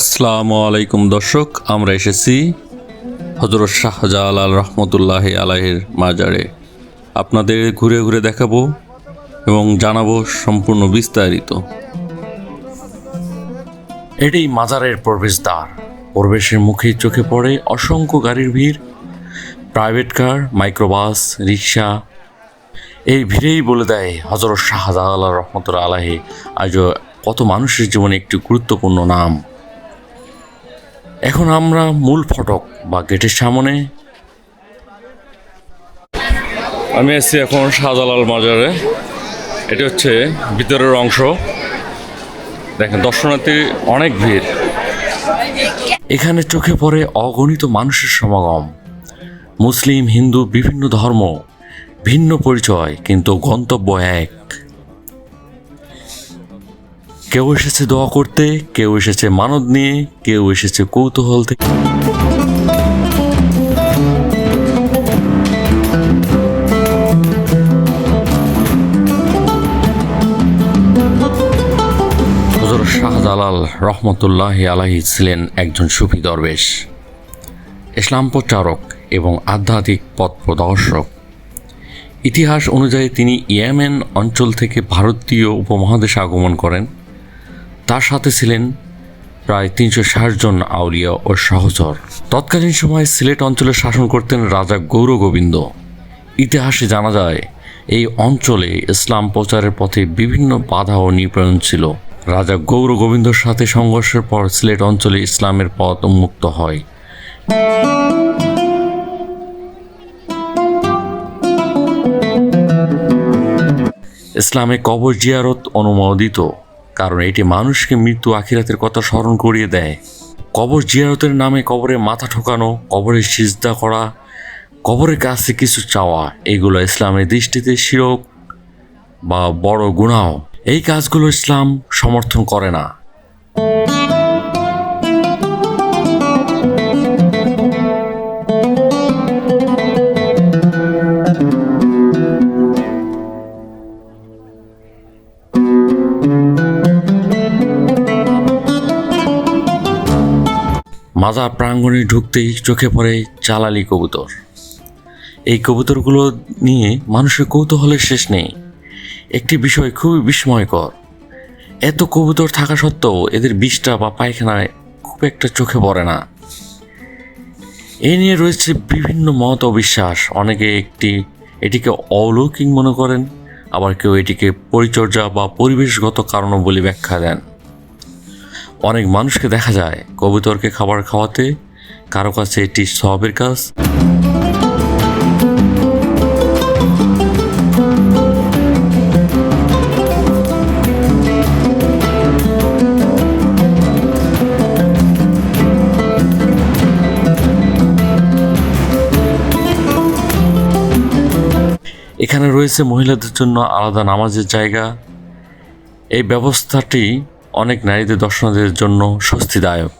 আসসালামু আলাইকুম দর্শক, আমরা এসেছি হজরত শাহজালাল রহমতুল্লাহ আলাহের মাজারে। আপনাদের ঘুরে ঘুরে দেখাবো এবং জানাব সম্পূর্ণ বিস্তারিত। এটাই মাজারের প্রবেশদ্বার। প্রবেশের মুখে চোখে পড়ে অসংখ্য গাড়ির ভিড়, প্রাইভেট কার, মাইক্রোবাস, রিক্সা। এই ভিড়েই বলে দেয় হজরত শাহজালাল রহমতুল্লাহ আলাহে আজ কত মানুষের জীবনে একটি গুরুত্বপূর্ণ নাম। এখন আমরা মূল ফটক বা গেটের সামনে। আমি এসেছি এখন শাহজালাল মাজারে। এটা হচ্ছে ভিতরের অংশ। দেখেন, দর্শনার্থী অনেক ভিড়। এখানে চোখে পড়ে অগণিত মানুষের সমাগম। মুসলিম, হিন্দু, বিভিন্ন ধর্ম, ভিন্ন পরিচয়, কিন্তু গন্তব্য এক। কেউ এসেছে দোয়া করতে, কেউ এসেছে মানদ নিয়ে, কেউ এসেছে কৌতূহল থেকে। শাহজালাল রহমতুল্লাহ আলাহি ছিলেন একজন সুফি দরবেশ। ইসলাম প্রচারক এবং আধ্যাত্মিক পথ প্রদর্শক। ইতিহাস অনুযায়ী তিনি ইয়েমেন অঞ্চল থেকে ভারতীয় উপমহাদেশে আগমন করেন। তার সাথে ছিলেন প্রায় তিনশো ষাট জন আউলিয়া ও সহচর। তৎকালীন সময়ে সিলেট অঞ্চলে শাসন করতেন রাজা গৌর গোবিন্দ। ইতিহাসে জানা যায়, এই অঞ্চলে ইসলাম প্রচারের পথে বিভিন্ন বাধা ও নিপীড়ন ছিল। রাজা গৌর গোবিন্দর সাথে সংঘর্ষের পর সিলেট অঞ্চলে ইসলামের পথ উন্মুক্ত হয়। ইসলামে কবর জিয়ারত অনুমোদিত। কারণ এটি মানুষকে মৃত্যু আখিরাতের কথা স্মরণ করিয়ে দেয়। কবর জিয়ারতের নামে কবরে মাথা ঠোকানো, কবরে সিজদা করা, কবরের কাছে কিছু চাওয়া, এগুলো ইসলামের দৃষ্টিতে শিরক বা বড় গুণাও এই কাজগুলো ইসলাম সমর্থন করে না। মাজার প্রাঙ্গণে ঢুকতেই চোখে পড়ে চালালি কবুতর। এই কবুতরগুলো নিয়ে মানুষের কৌতূহলের শেষ নেই। একটি বিষয় খুবই বিস্ময়কর। এত কবুতর থাকা সত্ত্বেও এদের বিষটা বা পায়খানায় খুব একটা চোখে পড়ে না। এ নিয়ে রয়েছে বিভিন্ন মত ও বিশ্বাস। অনেকে একটি এটিকে অলৌকিক মনে করেন, আবার কেউ এটিকে পরিচর্যা বা পরিবেশগত কারণও বলে ব্যাখ্যা দেন। অনেক মানুষকে দেখা যায় কবুতরকে খাবার খাওয়াতে। কারও কাছে এটি সবের কাজ। এখানে রয়েছে মহিলাদের জন্য আলাদা নামাজের জায়গা। এই ব্যবস্থাটি অনেক নারীদের দর্শনার্থীদের জন্য স্বস্তিদায়ক।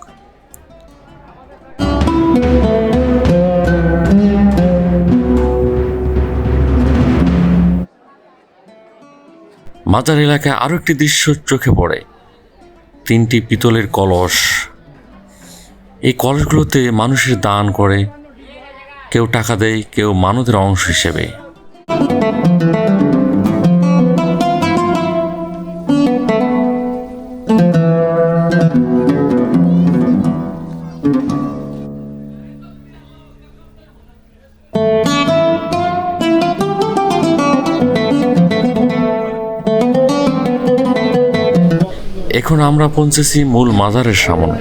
মাজার এলাকায় আরও একটি দৃশ্য চোখে পড়ে। তিনটি পিতলের কলস। এই কলসগুলোতে মানুষের দান করে, কেউ টাকা দেয়, কেউ মানদের অংশ হিসেবে। এখন আমরা পৌঁছেছি মূল মাজারের সামনে।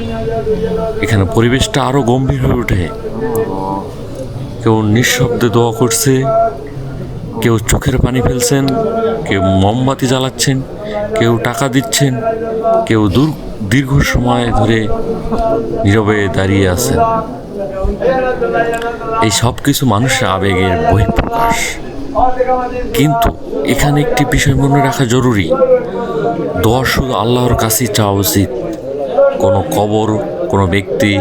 এখানে পরিবেশটা আরও গম্ভীর হয়ে ওঠে। কেউ নিঃশব্দে দোয়া করছে, কেউ চোখের পানি ফেলছেন, কেউ মোমবাতি জ্বালাচ্ছেন, কেউ টাকা দিচ্ছেন, কেউ দূর, দীর্ঘ সময় ধরে নীরবে দাঁড়িয়ে আছেন। এই সব কিছু মানুষের আবেগের বহিঃপ্রকাশ। কিন্তু এখানে একটি বিষয় মনে রাখা জরুরি। দোয়া শুধু আল্লাহর কাছেই চাওয়া উচিত, কোনো কবর, কোনো ব্যক্তি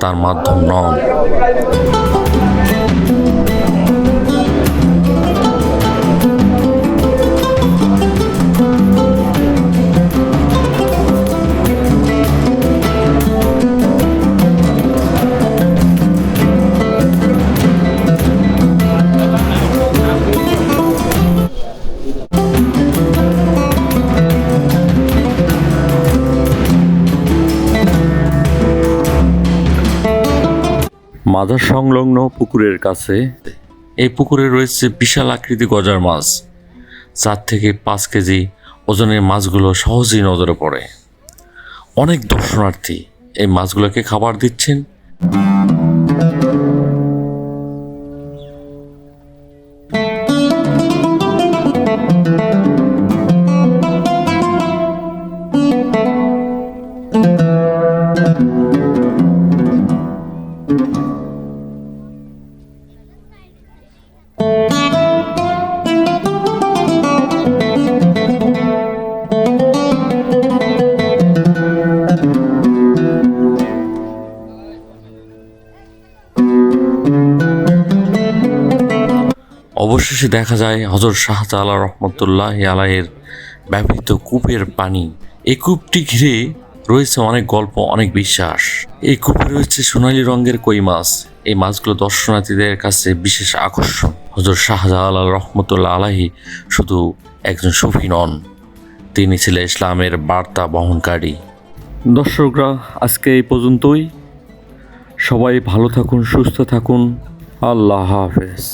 তার মাধ্যম নন। মাজার সংলগ্ন পুকুরের কাছে। এই পুকুরে রয়েছে বিশাল আকৃতি গজার মাছ চার থেকে পাঁচ কেজি ওজনের মাছগুলো সহজেই নজরে পড়ে। অনেক দর্শনার্থী এই মাছগুলোকে খাবার দিচ্ছেন। অবশেষে দেখা যায় হজরত শাহজালাল রহমতুল্লাহ আলাইয়ের ব্যবহৃত কূপের পানি। এই কূপটি ঘিরে রয়েছে অনেক গল্প, অনেক বিশ্বাস। এই কূপে রয়েছে সোনালী রঙের কই মাছ। এই মাছগুলো দর্শনার্থীদের কাছে বিশেষ আকর্ষণ। হজরত শাহজালাল রহমতুল্লাহ আলাহি শুধু একজন সুফি নন, তিনি ছিলেন ইসলামের বার্তা বহনকারী। দর্শকরা, আজকে এই পর্যন্তই। সবাই ভালো থাকুন, সুস্থ থাকুন। আল্লাহ হাফেজ।